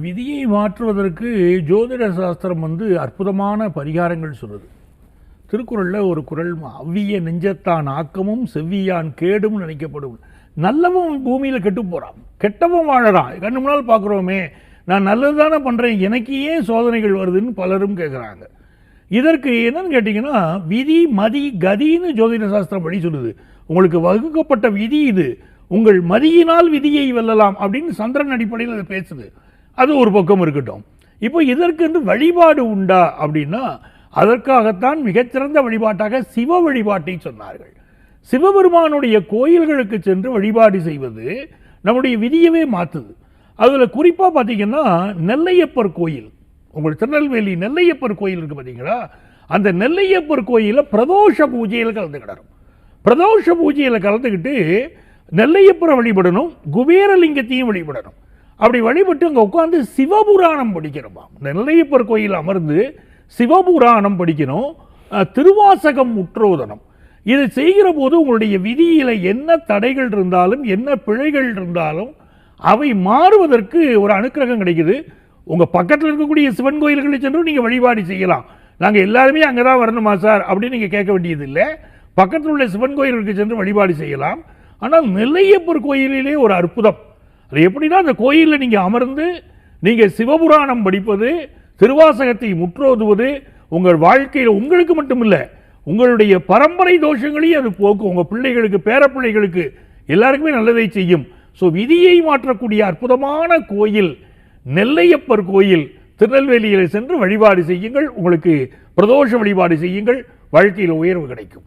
விதியை மாற்றுவதற்கு ஜோதிட சாஸ்திரம் வந்து அற்புதமான பரிகாரங்கள் சொல்லுது. திருக்குறளில் ஒரு குறள் அவ்விய நெஞ்சத்தான் ஆக்கமும் செவ்வியான் கேடும் நினைக்கப்படும். நல்லவன் பூமியில் கெட்டு போகிறான் கெட்டவன் வாழறான். கண்ணு முன்னால் பார்க்குறோமே நான் நல்லது தானே பண்ணுறேன் எனக்கு ஏன் சோதனைகள் வருதுன்னு பலரும் கேட்குறாங்க இதற்கு என்னன்னு கேட்டிங்கன்னா விதி மதி கதின்னு ஜோதிட சாஸ்திரம் வழி சொல்லுது. உங்களுக்கு வகுக்கப்பட்ட விதி இது. உங்கள் மதியினால் விதியை வெல்லலாம் அப்படின்னு சந்திரன் அடிப்படையில் அது பேசுது. அது ஒரு பக்கம் இருக்கட்டும். இப்போ இதற்கென்று வழிபாடு உண்டா அப்படின்னா அதற்காகத்தான் மிகச்சிறந்த வழிபாட்டாக சிவ வழிபாட்டை சொன்னார்கள். சிவபெருமானுடைய கோயில்களுக்கு சென்று வழிபாடு செய்வது நம்முடைய விதியவே மாற்றுது அதில் குறிப்பாக பார்த்தீங்கன்னா நெல்லையப்பர் கோயில். உங்கள் திருநெல்வேலி நெல்லையப்பர் கோயில் இருக்குது பார்த்தீங்களா அந்த நெல்லையப்பர் கோயிலில் பிரதோஷ பூஜையில் கலந்துக்கிடணும் பிரதோஷ பூஜையில் கலந்துக்கிட்டு நெல்லையப்பரை வழிபடணும் குபேரலிங்கத்தையும் வழிபடணும். அப்படி வழிபட்டு அங்கே உட்காந்து சிவபுராணம் படிக்கணுமா நெல்லையப்பர் கோயில் அமர்ந்து சிவபுராணம் படிக்கணும். திருவாசகம் முற்றோதனம் இதை செய்கிற போது உங்களுடைய விதியில் என்ன தடைகள் இருந்தாலும் என்ன பிழைகள் இருந்தாலும் அவை மாறுவதற்கு ஒரு அனுக்கிரகம் கிடைக்குது. உங்கள் பக்கத்தில் இருக்கக்கூடிய சிவன் கோயில்களை சென்று நீங்கள் வழிபாடு செய்யலாம். நாங்கள் எல்லாருமே அங்கே தான் வரணுமா சார்? அப்படின்னு நீங்கள் கேட்க வேண்டியது இல்லை பக்கத்தில் உள்ள சிவன் கோயில்களுக்கு சென்று வழிபாடு செய்யலாம். ஆனால் நெல்லையப்பர் கோயிலிலே ஒரு அற்புதம். அது எப்படின்னா அந்த கோயிலில் நீங்கள் அமர்ந்து நீங்கள் சிவபுராணம் படிப்பது திருவாசகத்தை முற்றோதுவது உங்கள் வாழ்க்கையில் உங்களுக்கு மட்டுமில்லை உங்களுடைய பரம்பரை தோஷங்களையும் அது போக்கும். உங்கள் பிள்ளைகளுக்கு பேரப்பிள்ளைகளுக்கு எல்லாருக்குமே நல்லதை செய்யும். ஸோ விதியை மாற்றக்கூடிய அற்புதமான கோயில் நெல்லையப்பர் கோயில் திருநெல்வேலியில் சென்று வழிபாடு செய்யுங்கள். உங்களுக்கு பிரதோஷ வழிபாடு செய்யுங்கள். வாழ்க்கையில் உயர்வு கிடைக்கும்.